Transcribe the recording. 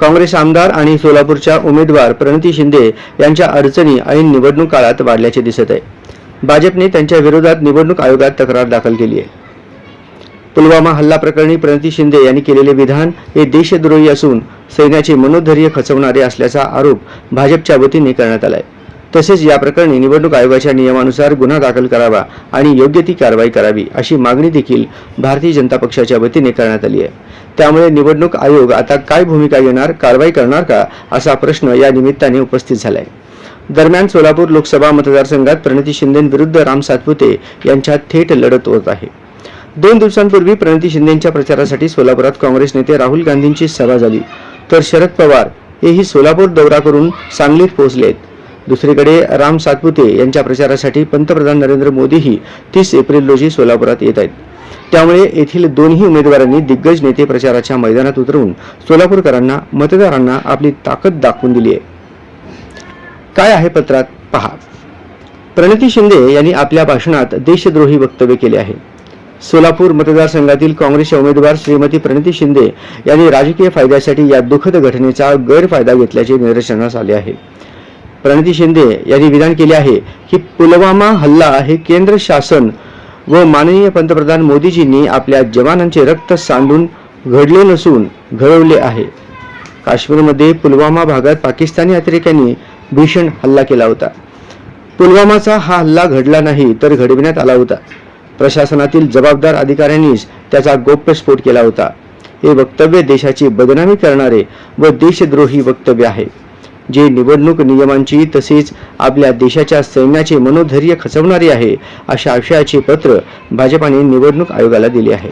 काँग्रेस आमदार आणि सोलापूरच्या उमेदवार प्रणिती शिंदे यांच्या अडचणी ऐन निवडणूक काळात वाढल्याचे दिसत आहे. भाजपने त्यांच्या विरोधात निवडणूक आयोगात तक्रार दाखल केली आहे. पुलवामा हल्ला प्रकरणी प्रणिती शिंदे यांनी केलेले विधान हे देशद्रोही असून सैन्याचे मनोधैर्य खचवणारे असल्याचा आरोप भाजपच्या वतीने करण्यात आलाय. तसेच या प्रकरणी निवडणूक आयोगाच्या नियमानुसार गुन्हा दाखल करावा आणि योग्य ती कारवाई करावी अशी मागणी देखील भारतीय जनता पक्षाच्या वतीने करण्यात आली आहे. त्यामुळे निवडणूक आयोग आता काय भूमिका घेणार कारवाई करणार का असा प्रश्न या निमित्ताने उपस्थित झालाय. दरम्यान सोलापूर लोकसभा मतदारसंघात प्रणिती शिंदेविरुद्ध राम सातपुते यांच्यात थेट लढत होत आहे. दोन दिवसांपूर्वी प्रणिती शिंदेच्या प्रचारासाठी सोलापुरात काँग्रेस नेते राहुल गांधींची सभा झाली. तर शरद पवार हेही सोलापूर दौरा करून सांगलीत पोहोचलेत. दुसरीकडे राम सातपुते यांच्या प्रचारासाठी पंतप्रधान नरेंद्र मोदीही तीस एप्रिल रोजी सोलापुरात येत आहेत. त्यामुळे येथील दोन्ही उमेदवारांनी दिग्गज नेते प्रचाराच्या मैदानात उतरवून सोलापूरकरांना मतदारांना आपली ताकद दाखवून दिली आहे. काय आहे पत्रात? पहा. प्रणिती शिंदे यांनी आपल्या भाषणात देशद्रोही वक्तव्य केले आहे. सोलापूर मतदारसंघातील काँग्रेसच्या उमेदवार श्रीमती प्रणिती शिंदे यांनी राजकीय फायद्यासाठी या दुःखद घटनेचा गैरफायदा घेतल्याचे निदर्शनास आले आहे. प्रणिती शिंदे यांनी विधान केले आहे की पुलवामा हल्ला हे केंद्र शासन व माननीय पंतप्रधान मोदीजींनी आपल्या जवानांचे रक्त सांडून घडले नसून घडवले आहे. काश्मीरमध्ये पुलवामा भागात पाकिस्तानी अतिरेक्यांनी भीषण हल्ला केला होता. पुलवामाचा हा हल्ला घडला नाही तर घडविण्यात आला होता. प्रशासनातील जबाबदार अधिकाऱ्यांनीच त्याचा गोप्यस्फोट केला होता. हे वक्तव्य देशाची बदनामी करणारे व देशद्रोही वक्तव्य आहे. जे निवडणूक नियमांची तसेच आपल्या देशाच्या सैन्याचे मनोधैर्य खचवणारे आहे अशा आशयाचे पत्र भाजपाने निवडणूक आयोगाला दिले आहे.